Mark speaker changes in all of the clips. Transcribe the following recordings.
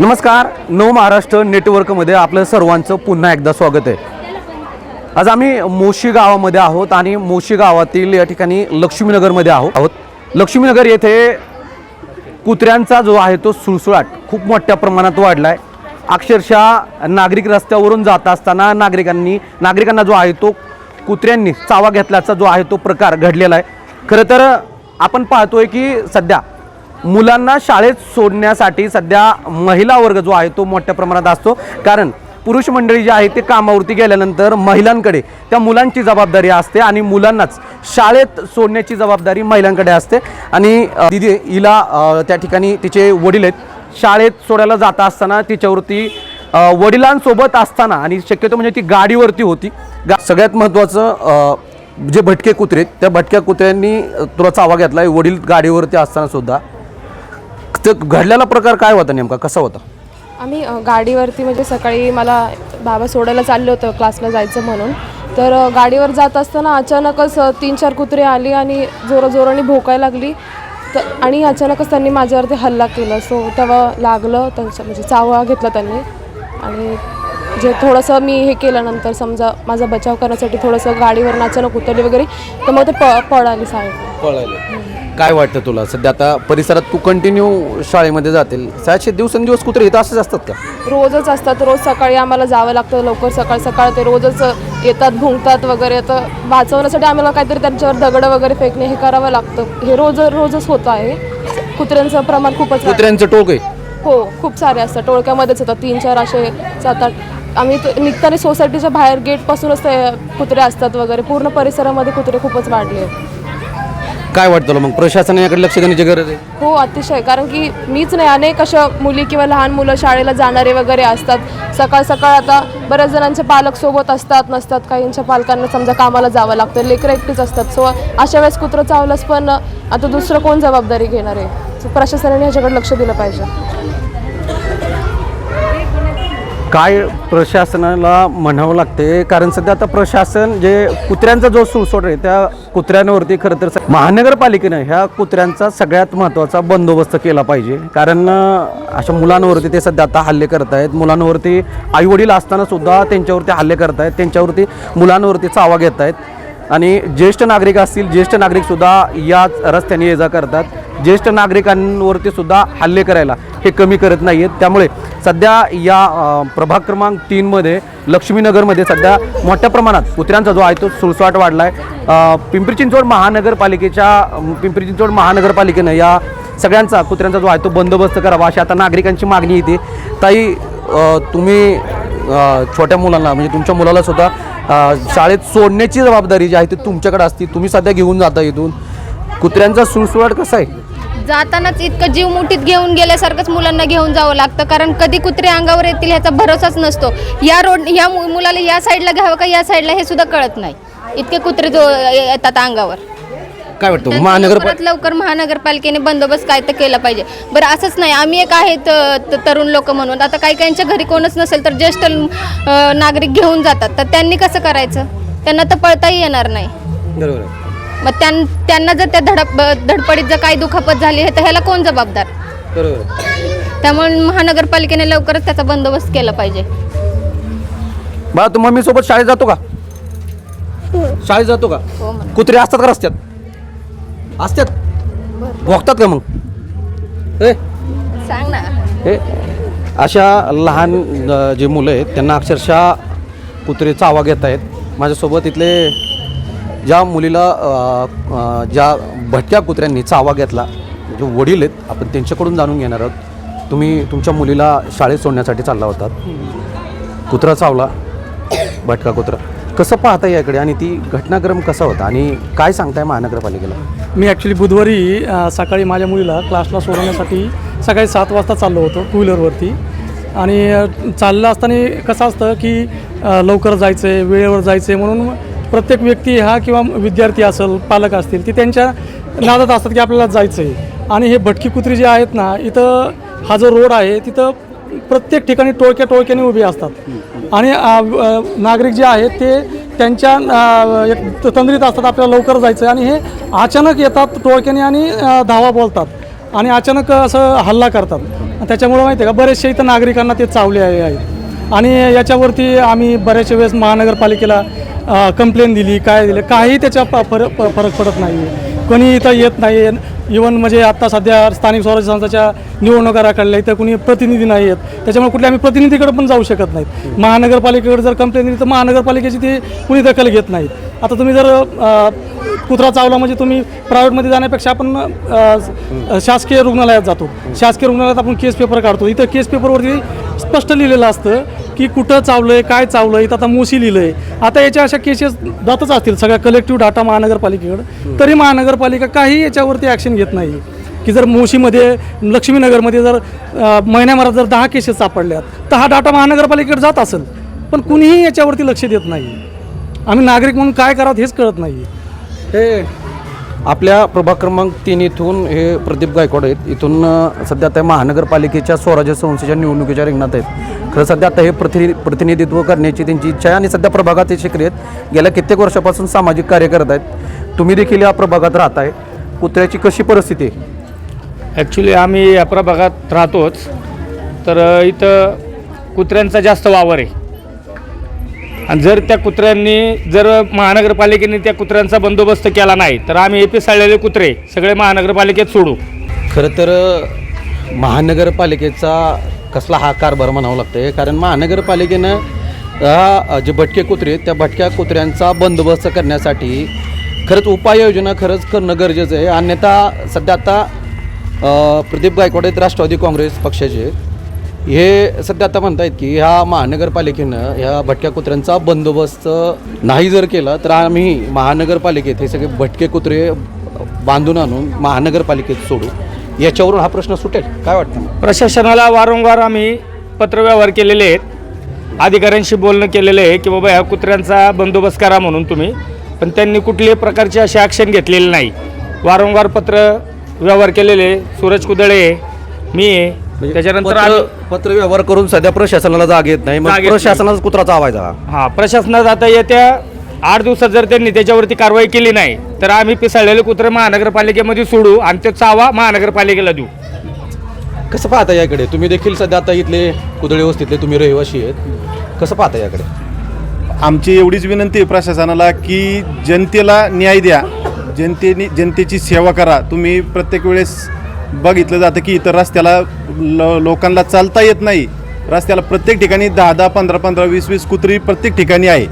Speaker 1: नमस्कार नव महाराष्ट्र नेटवर्कमध्ये आपलं सर्वांचं पुन्हा एकदा स्वागत आहे. आज आम्ही मोशी गावामध्ये आहोत आणि मोशी गावातील या ठिकाणी लक्ष्मीनगरमध्ये आहोत आहोत. लक्ष्मीनगर येथे कुत्र्यांचा जो आहे तो सुळसुळाट खूप मोठ्या प्रमाणात वाढला आहे अक्षरशः नागरिक रस्त्यावरून जात असताना नागरिकांनी नागरिकांना जो आहे तो कुत्र्यांनी चावा घेतल्याचा जो आहे तो प्रकार घडलेला आहे. खरं तर आपण पाहतोय की सध्या मुलांना शाळेत सोडण्यासाठी सध्या महिला वर्ग जो आहे तो मोठ्या प्रमाणात असतो. कारण पुरुष मंडळी जे आहे ते कामावरती गेल्यानंतर महिलांकडे त्या मुलांची जबाबदारी असते आणि मुलांनाच शाळेत सोडण्याची जबाबदारी महिलांकडे असते. आणि दिदी हिला त्या ठिकाणी तिचे वडील आहेत. शाळेत सोडायला जात असताना तिच्यावरती वडिलांसोबत असताना आणि शक्यतो म्हणजे ती गाडीवरती होती. गा सगळ्यात महत्त्वाचं जे भटके कुत्रे आहेत, त्या भटक्या कुत्र्यांनी तुला चावा घेतला वडील गाडीवरती असताना सुद्धा. ते घडलेला प्रकार काय होता नेमका? कसा होता?
Speaker 2: आम्ही अ, गाडीवरती म्हणजे सकाळी मला बाबा सोडायला चाललं होतं क्लासला जायचं म्हणून. तर अ, गाडीवर जात असताना अचानकच अ, तीन चार कुत्रे आली आणि जोराजोराने भोकायला लागली. तर आणि अचानकच त्यांनी माझ्यावरती हल्ला केला. सो तेव्हा लागलं त्यांचं म्हणजे चावा घेतला त्यांनी. आणि जे थोडंसं मी हे केल्यानंतर समजा माझा बचाव करण्यासाठी थोडंसं गाडीवरून अचानक उतरली वगैरे तर मग ते प पळाली साईड
Speaker 1: काय वाटतं तुला? सध्या आता परिसरात तू कंटिन्यू शाळेमध्ये जातील. सातशे दिवसेंदिवस कुत्रे इथं असेच असतात का?
Speaker 2: रोजच असतात. रोज सकाळी आम्हाला जावं लागतं लवकर सकाळ सकाळ ते रोजच येतात भुंकतात वगैरे. तर वाचवण्यासाठी आम्हाला काहीतरी त्यांच्यावर दगडं वगैरे फेकणे हे करावं लागतं. हे रोज रोजच होत आहे. कुत्र्यांचं प्रमाण खूपच वाढलं.
Speaker 1: कुत्र्यांचं टोक आहे?
Speaker 2: हो खूप सारे असतात. टोळक्यामध्येच येतात. तीन चार असे सात आठ. आम्ही त- निघताना सोसायटीच्या बाहेर गेटपासूनच ते कुत्रे असतात वगैरे. पूर्ण परिसरामध्ये कुत्रे खूपच वाढले आहेत.
Speaker 1: काय वाटतं तुला? मग प्रशासनाकडे लक्ष देण्याची गरज आहे?
Speaker 2: हो अतिशय. कारण की मीच नाही अनेक अशा मुली किंवा लहान मुलं शाळेला जाणारे वगैरे असतात. सकाळ सकाळ आता बऱ्याच जणांचे पालक सोबत असतात नसतात. काहींच्या पालकांना समजा कामाला जावं लागतं लेकरं एकटीच असतात. सो अशा वेळेस कुत्रं चावलंच पण आता दुसरं कोण जबाबदारी घेणार आहे? प्रशासनाने ह्याच्याकडे लक्ष दिलं पाहिजे.
Speaker 1: काय प्रशासनाला म्हणावं लागते? कारण सध्या आता प्रशासन जे कुत्र्यांचा जो सुळसोट आहे त्या कुत्र्यांवरती खरं तर स- महानगरपालिकेनं ह्या कुत्र्यांचा सगळ्यात महत्त्वाचा बंदोबस्त केला पाहिजे. कारण अशा मुलांवरती ते सध्या आता हल्ले करत आहेत मुलांवरती आईवडील असतानासुद्धा त्यांच्यावरती हल्ले करत आहेत त्यांच्यावरती मुलांवरती चावा घेत आहेत आणि ज्येष्ठ नागरिक असतील ज्येष्ठ नागरिकसुद्धा याच रस्त्याने ये जा करतात. ज्येष्ठ नागरिकांवरती सुद्धा हल्ले करायला हे कमी करत नाही आहेत त्यामुळे सध्या या प्रभाग क्रमांक तीनमध्ये लक्ष्मीनगरमध्ये सध्या मोठ्या प्रमाणात कुत्र्यांचा जो आहे तो सुळसवाट वाढला आहे पिंपरी चिंचवड महानगरपालिकेच्या पिंपरी चिंचवड महानगरपालिकेनं या सगळ्यांचा कुत्र्यांचा जो आहे तो बंदोबस्त करावा अशी आता नागरिकांची मागणी येते. ताई तुम्ही छोट्या मुलांना म्हणजे तुमच्या मुलाला सुद्धा शाळेत सोडण्याची जबाबदारी जी आहे ती तुमच्याकडे असते तुम्ही सध्या घेऊन जाता इथून. कुत्र्यांचा सुळसुळाट कसा आहे?
Speaker 3: जातानाच इतकं जीव मुठीत घेऊन गेल्यासारखंच मुलांना घेऊन जावं लागतं. कारण कधी कुत्रे अंगावर येतील ह्याचा भरोसाच नसतो. या रोड या मु- मुलाला या साईडला घ्यावं का या साईडला हे सुद्धा कळत नाही. इतके कुत्रे जो येतात अंगावर.
Speaker 1: काय वाटतं? महानगर
Speaker 3: लवकरात लवकर महानगरपालिकेने बंदोबस्त काय तर केला पाहिजे. बरं असंच नाही. आम्ही एक आहे त- त- तरुण लोक म्हणून. आता काही काहींच्या घरी कोणच नसेल तर ज्येष्ठ अं, नागरिक घेऊन जातात. तर त्यांनी कसं करायचं? त्यांना तर पळताही येणार नाही.
Speaker 1: बरोबर आहे.
Speaker 3: मग त्यां त्यांना जर त्या धडप धडपडीत जर काही दुखापत झाली तर ह्याला कोण जबाबदार?
Speaker 1: बरोबर.
Speaker 3: त्यामुळे महानगरपालिकेने लवकरच त्याचा बंदोबस्त केला पाहिजे.
Speaker 1: बाळा तू मम्मी सोबत शाळेत जातो का? शाळेत जातो का?
Speaker 3: हो म्हणा.
Speaker 1: कुत्रे असतात का रस्त्यात? असतात? भोगतात का मग? ए?
Speaker 3: सांग ना.
Speaker 1: हे अशा लहान अ, जे मुलं आहेत त्यांना अक्षरशः कुत्रे चावा घेत आहेत. माझ्यासोबत इथले ज्या मुलीला ज्या भटक्या कुत्र्यांनी चावा घेतला जे वडील आहेत आपण त्यांच्याकडून जाणून घेणार आहोत. तुम्ही तुमच्या मुलीला शाळेत सोडण्यासाठी चालला होता. कुत्रा चावला भटका कुत्रा. कसं पाहता याकडे? आणि ती घटनाक्रम कसा होता? आणि काय सांगताय महानगरपालिकेला?
Speaker 4: मी ॲक्च्युली बुधवारी सकाळी माझ्या मुलीला क्लासला सोडवण्यासाठी सकाळी सात वाजता चाललो होतो टू व्हीलरवरती आणि चाललं असताना कसं असतं की लवकर जायचं आहे वेळेवर जायचं आहे म्हणून प्रत्येक व्यक्ती हा किंवा विद्यार्थी असेल पालक असतील ते त्यांच्या नादात असतात की आपल्याला जायचं आहे आणि हे भटकी कुत्री जे आहेत ना इथं हा जो रोड आहे तिथं प्रत्येक ठिकाणी टोळक्या टोळक्याने उभी असतात. आणि नागरिक जे आहेत ते त्यांच्या एक तंद्रीत असतात आपल्याला लवकर जायचं आहे आणि हे अचानक येतात टोळक्याने आणि धावा बोलतात. आणि अचानक असं हल्ला करतात. त्याच्यामुळं माहिती आहे का बरेचसे इथं नागरिकांना ते चावले आहे. आहेत आणि याच्यावरती आम्ही बऱ्याचशा वेळेस महानगरपालिकेला कंप्लेन दिली काय दिलं काही त्याच्या प- फरक फरक पडत नाही कोणी इथं येत नाही इवन म्हणजे आत्ता सध्या स्थानिक स्वराज्य संस्थाच्या निवडणुका राखडल्या इथं कुणी प्रतिनिधी नाही आहेत त्याच्यामुळे कुठल्या आम्ही प्रतिनिधीकडे पण जाऊ शकत नाहीत. महानगरपालिकेकडे जर कंप्लेन दिली तर महानगरपालिकेची ते कुणी दखल घेत नाहीत. आता तुम्ही जर कुत्रा चावला म्हणजे तुम्ही प्रायव्हेटमध्ये जाण्यापेक्षा आपण शासकीय रुग्णालयात जातो. शासकीय रुग्णालयात आपण केस पेपर काढतो. इथं केस पेपरवरती स्पष्ट लिहिलेलं असतं की कुठं चावलंय काय चावलं इथं आता मोशी लिहिलंय. आता याच्या अशा केसेस जातच असतील सगळ्या कलेक्टिव्ह डाटा महानगरपालिकेकडं. तरी महानगरपालिका काही याच्यावरती ॲक्शन घेत नाही. की जर मोशीमध्ये लक्ष्मीनगरमध्ये जर महिन्याभरात जर दहा केसेस सापडल्यात तर हा डाटा महानगरपालिकेकडे जात असेल. पण कुणीही याच्यावरती लक्ष देत नाही. आम्ही नागरिक म्हणून काय करावं हेच कळत नाही.
Speaker 1: हे आपल्या प्रभाग क्रमांक तीन इथून हे प्रदीप गायकवाड आहेत. इथून सध्या आता महानगरपालिकेच्या स्वराज्य संस्थेच्या निवडणुकीच्या रिंगणात आहेत. खरं सध्या आता हे प्रति प्रतिनिधित्व करण्याची त्यांची इच्छा आहे आणि सध्या प्रभागात हे शिकले आहेत. गेल्या कित्येक वर्षापासून सामाजिक कार्य करत आहेत. तुम्ही देखील या प्रभागात राहताय कुत्र्याची कशी परिस्थिती आहे?
Speaker 5: ॲक्च्युली आम्ही या प्रभागात राहतोच. तर इथं कुत्र्यांचा जास्त वावर आहे. आणि जर त्या कुत्र्यांनी जर महानगरपालिकेने त्या कुत्र्यांचा बंदोबस्त केला नाही तर आम्ही ए पी साळलेले कुत्रे सगळे महानगरपालिकेत सोडू.
Speaker 1: खरं तर महानगरपालिकेचा कसला हा कारभार म्हणावं लागतं कारण महानगरपालिकेनं जे भटके कुत्रे आहेत, त्या भटक्या कुत्र्यांचा बंदोबस्त करण्यासाठी खरंच उपाययोजना खरंच करणं गरजेचं आहे. अन्यथा सध्या आता प्रदीप गायकवाड आहेत राष्ट्रवादी काँग्रेस पक्षाचे. हे सध्या आता म्हणतायत की ह्या महानगरपालिकेनं ह्या भटक्या कुत्र्यांचा बंदोबस्त नाही जर केला तर आम्ही महानगरपालिकेत हे सगळे भटके कुत्रे बांधून आणून महानगरपालिकेत सोडू. याच्यावरून हा प्रश्न सुटेल. काय वाटतं
Speaker 5: प्रशासनाला वारंवार आम्ही पत्रव्यवहार केलेले आहेत. अधिकाऱ्यांशी बोलणं केलेलं आहे की बाबा ह्या कुत्र्यांचा बंदोबस्त करा म्हणून तुम्ही. पण त्यांनी कुठल्याही प्रकारचे असे ॲक्शन घेतलेले नाही. वारंवार पत्र व्यवहार केलेले सूरज कुदळे मी आहे. त्याच्यानंतर
Speaker 1: पत्र
Speaker 5: आम्ही-
Speaker 1: पत्र व्यवहार करून सध्या प्रशासनाला जाग येत नाही. मग
Speaker 5: जाग येत नाही.
Speaker 1: प्रशासनाचा कुत्रा चावायचा
Speaker 5: हां प्रशासनात आता येत्या आठ दिवसात जर त्यांनी त्याच्यावरती कारवाई केली नाही तर आम्ही पिसाळलेले कुत्रे महानगरपालिकेमध्ये सोडू आणि ते चावा महानगरपालिकेला देऊ.
Speaker 1: कसं पाहता याकडे? तुम्ही देखील सध्या आता इथले कुदळे वस्तीतले तुम्ही रहिवासी आहेत. कसं पाहता याकडे?
Speaker 6: आमची एवढीच विनंती आहे प्रशासनाला की जनतेला न्याय द्या. जनतेने जनतेची सेवा करा. तुम्ही प्रत्येक वेळेस बघितलं जातं की इथं रस्त्याला ल लोकांना चालता येत नाही. रस्त्याला प्रत्येक ठिकाणी दहा दहा पंधरा पंधरा वीस वीस कुत्री प्रत्येक ठिकाणी आहे.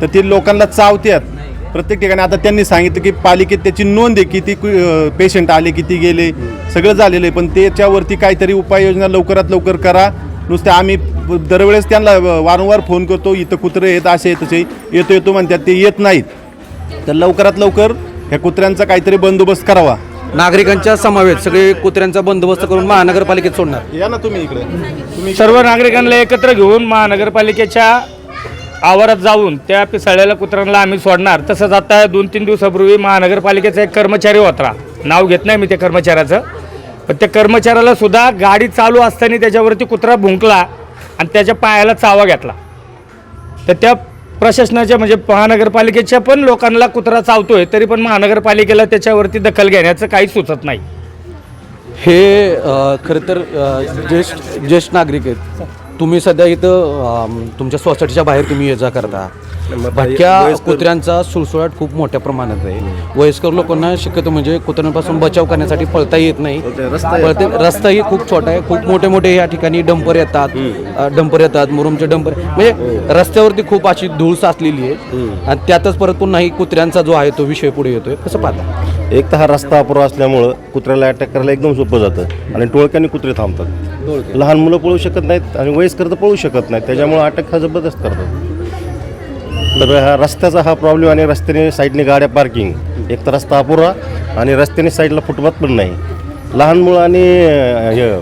Speaker 6: तर ती लोकांना चावत्यात. प्रत्येक ठिकाणी आता त्यांनी सांगितलं की पालिकेत त्याची नोंद आहे किती पेशंट आले किती गेले सगळं झालेलं आहे. पण त्याच्यावरती काहीतरी उपाययोजना लवकरात लवकर करा. नुसते आम्ही दरवेळेस त्यांना वारंवार फोन करतो इथं कुत्रे येत असे तसे येतो येतो म्हणतात ते येत नाहीत. तर लवकरात लवकर ह्या कुत्र्यांचा काहीतरी बंदोबस्त करावा.
Speaker 1: नागरिकांच्या समावेत सगळे कुत्र्यांचा बंदोबस्त करून महानगरपालिकेत सोडणार.
Speaker 6: या ना तुम्ही इकडे. तुम्ही
Speaker 5: सर्व नागरिकांना एकत्र घेऊन महानगरपालिकेच्या आवारात जाऊन त्या पिसाळलेल्या कुत्र्यांना आम्ही सोडणार. तसंच आता दोन तीन दिवसापूर्वी महानगरपालिकेचा एक कर्मचारी होता. नाव घेत नाही मी त्या कर्मचाऱ्याचं. पण त्या कर्मचाऱ्याला सुद्धा गाडी चालू असताना त्याच्यावरती कुत्रा भुंकला आणि त्याच्या पायाला चावा घेतला. तर त्या प्रशासनाच्या म्हणजे महानगरपालिकेच्या पण लोकांना कुत्रा चावतोय तरी पण महानगरपालिकेला त्याच्यावरती दखल घेण्याचं काही सुचत नाही.
Speaker 1: हे खरं तर ज्येष्ठ ज्येष्ठ नागरिक आहेत. तुम्ही सध्या इथं अम, तुमच्या सोसायटीच्या बाहेर तुम्ही ये जा करता. भटक्या कुत्र्यांचा सुळसुळाट खूप मोठ्या प्रमाणात आहे. वयस्कर लोकांना शक्यतो म्हणजे कुत्र्यांपासून बचाव करण्यासाठी पळता येत नाही. पळते रस्ताही खूप छोटा आहे. खूप मोठे मोठे या ठिकाणी डंपर येतात. अ, डंपर येतात मुरुमचे डंपर. म्हणजे रस्त्यावरती खूप अशी धूळ साचलेली आहे. आणि त्यातच परत पुन्हा ही कुत्र्यांचा जो आहे तो विषय पुढे येतोय. कसं पाहता?
Speaker 7: एक तर हा रस्ता अपुरा असल्यामुळं कुत्र्याला अटॅक करायला एकदम सोपं जातं. आणि टोळक्याने कुत्रे थांबतात. लहान मुलं पळू शकत नाहीत आणि वयस्कर तर पळू शकत नाहीत. त्याच्यामुळे अटॅक हा जबरदस्त करतात. तर हा रस्त्याचा हा प्रॉब्लेम आणि रस्त्याने साईडने गाड्या पार्किंग एक तर रस्ता अपुरा आणि रस्त्याने साईडला फुटपाथ पण नाही. लहान मुलं आणि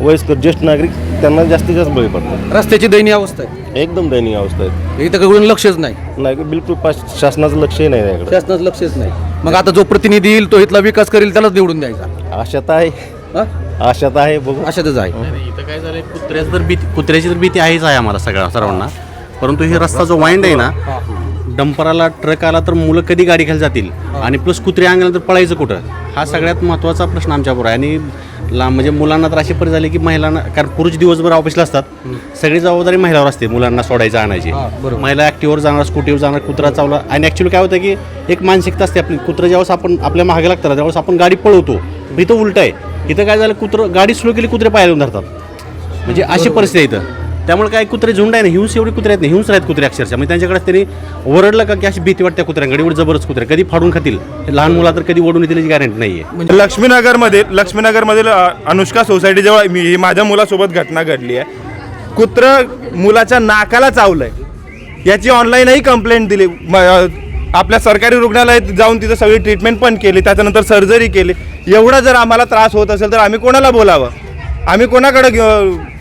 Speaker 7: वयस्कर ज्येष्ठ नागरिक त्यांना जास्तीत जास्त बळी पडतात.
Speaker 1: रस्त्याची दयनीय अवस्था आहे.
Speaker 7: एकदम दयनीय अवस्था आहे.
Speaker 1: इथं कोणी लक्षच नाही.
Speaker 7: नाही बिलकुल शासनाचं लक्षही नाही त्याकडे
Speaker 1: शासनाचं लक्षच नाही. मग आता जो प्रतिनिधी येईल तो इथला विकास करेल त्यालाच निवडून द्यायचा.
Speaker 7: आशात आहे.
Speaker 1: हा?
Speaker 7: आशात आहे बघू.
Speaker 1: अशातच आहे.
Speaker 8: इथं काय झालंय कुत्र्याची तर भीती कुत्र्याची तर भीती आहेच आहे आम्हाला सगळ्या सर्वांना. परंतु हे रस्ता जो वाईंड आहे ना डंपराला ट्रक आला तर मुलं कधी गाडी खाली जातील? आणि प्लस कुत्रे अंगाला तर पळायचं कुठं? हा सगळ्यात महत्त्वाचा प्रश्न आमच्याबरोबर आहे. आणि ला म्हणजे मुलांना तर अशी परिस्थिती झाली की महिलांना कारण पुरुष दिवसभर ऑफिसला असतात. सगळी जबाबदारी महिलावर असते मुलांना सोडायचं आणायची. महिला ॲक्टिव्हवर जाणार स्कूटीवर जाणार कुत्रा चावला. आणि ॲक्च्युली काय होतं की एक मानसिकता असते आपली. कुत्रं ज्यावेळेस आपण आपल्या मागे लागतात ना, त्यावेळेस आपण गाडी पळवतो. पण इथं उलट आहे. इथं काय झालं कुत्रं गाडी स्लो केली कुत्रे पायाला येऊन धरतात. म्हणजे अशी परिस्थिती आहे इथं. त्यामुळे काय कुत्रे झुंड आहे ना हिंस एवढी कुत्रे आहेत नाही हिंस आहेत कुत्रे अक्षरशः. म्हणजे त्यांच्याकडे त्यांनी ओरडलं का की अशी भीती वाटते कुत्र्यांकडे एवढी जबरदस्त कुत्रे. कधी फाडून खातील. लहान मुला तर कधी ओढून येतील याची गॅरंटी नाही आहे
Speaker 9: लक्ष्मीनगरमध्ये लक्ष्मीनगरमधील अ, अनुष्का सोसायटीजवळ मी ही माझ्या मुलासोबत घटना घडली आहे. कुत्र मुलाच्या नाकाला चावलंय. याची ऑनलाईनही कंप्लेंट दिली. म, अ, आपल्या सरकारी रुग्णालयात जाऊन तिथं सगळी ट्रीटमेंट पण केली त्याच्यानंतर सर्जरी केली. एवढा जर आम्हाला त्रास होत असेल तर आम्ही कोणाला बोलावं? आम्ही कोणाकडे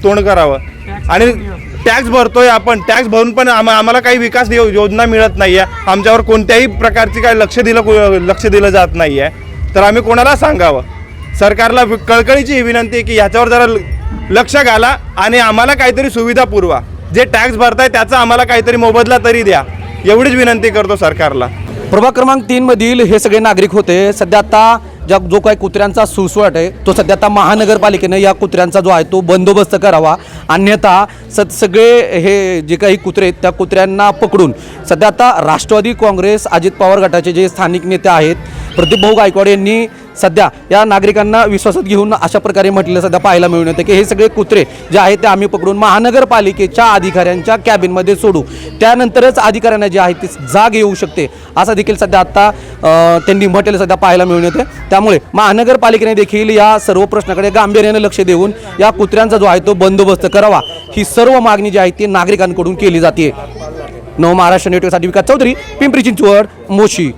Speaker 9: तोंड करावं? आणि टॅक्स भरतोय आपण. टॅक्स भरून पण आम्हा आम्हाला काही विकास योजना मिळत नाही आहे आमच्यावर कोणत्याही प्रकारची काही लक्ष दिलं लक्ष दिलं जात नाही आहे तर आम्ही कोणाला सांगावं? सरकारला कळकळीची ही विनंती आहे की ह्याच्यावर जरा लक्ष घाला आणि आम्हाला काहीतरी सुविधा पुरवा. जे टॅक्स भरताय त्याचा आम्हाला काहीतरी मोबदला तरी द्या. एवढीच विनंती करतो सरकारला.
Speaker 1: प्रभाग क्रमांक तीन मधील हे सगळे नागरिक होते. सध्या आता ज्या जो काही कुत्र्यांचा सुसवाट आहे तो सध्या आता महानगरपालिकेनं या कुत्र्यांचा जो आहे तो बंदोबस्त करावा. अन्यथा स सगळे हे जे काही कुत्रे आहेत त्या कुत्र्यांना पकडून सध्या आता राष्ट्रवादी काँग्रेस अजित पवार गटाचे जे स्थानिक नेते आहेत प्रदीप भाऊ गायकवाड यांनी सध्या या नागरिकांना विश्वासात घेऊन अशा प्रकारे म्हटलेलं सध्या पाहायला मिळून येतं की हे सगळे कुत्रे जे आहेत ते आम्ही पकडून महानगरपालिकेच्या अधिकाऱ्यांच्या कॅबिनमध्ये सोडू. त्यानंतरच अधिकाऱ्यांना जे आहे ती जाग येऊ शकते. असं देखील सध्या आत्ता त्यांनी म्हटलेलं सध्या पाहायला मिळून येते. त्यामुळे महानगरपालिकेने देखील या सर्व प्रश्नाकडे गांभीर्याने लक्ष देऊन या कुत्र्यांचा जो आहे तो बंदोबस्त करावा. ही सर्व मागणी जी आहे ती नागरिकांकडून केली जाते. नव महाराष्ट्र नेटवर्कसाठी विकास चौधरी पिंपरी चिंचवड मोशी.